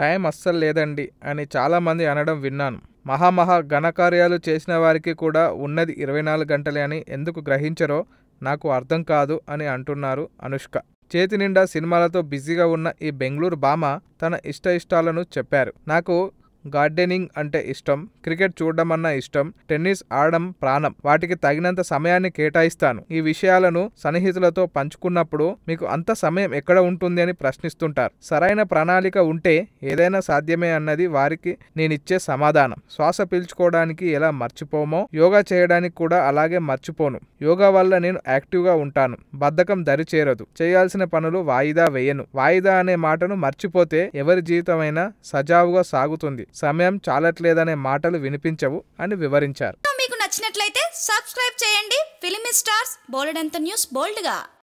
Time అస్సలు లేదండి అని చాలామంది అనడం విన్నాను. మహామహా ఘనకార్యాలు చేసిన వారికి కూడా ఉన్నది ఇరవై నాలుగు గంటలే అని ఎందుకు గ్రహించరో నాకు అర్థం కాదు అని అంటున్నారు అనుష్క. చేతి నిండా సినిమాలతో బిజీగా ఉన్న ఈ బెంగళూరు భామ తన ఇష్ట ఇష్టాలను చెప్పారు. నాకు గార్డెనింగ్ అంటే ఇష్టం క్రికెట్ చూడడం అన్న ఇష్టం టెన్నిస్ ఆడడం ప్రాణం. వాటికి తగినంత సమయాన్ని కేటాయిస్తాను. ఈ విషయాలను సన్నిహితులతో పంచుకున్నప్పుడు మీకు అంత సమయం ఎక్కడ ఉంటుంది అని ప్రశ్నిస్తుంటారు. సరైన ప్రణాళిక ఉంటే ఏదైనా సాధ్యమే అన్నది వారికి నేనిచ్చే సమాధానం. శ్వాస పీల్చుకోవడానికి ఎలా మర్చిపోమో యోగా చేయడానికి కూడా అలాగే మర్చిపోను. యోగా వల్ల నేను యాక్టివ్గా ఉంటాను. బద్ధకం దరిచేరదు. చేయాల్సిన పనులు వాయిదా వేయను. వాయిదా అనే మాటను మర్చిపోతే ఎవరి జీవితమైనా సజావుగా సాగుతుంది. సమయం చాలట్లేదనే మాటలు వినిపించవు అని వివరించారు. మీకు నచ్చినట్లయితే సబ్స్క్రైబ్ చేయండి. ఫిలిమి స్టార్స్ బోలెడంత న్యూస్ బోల్డ్గా.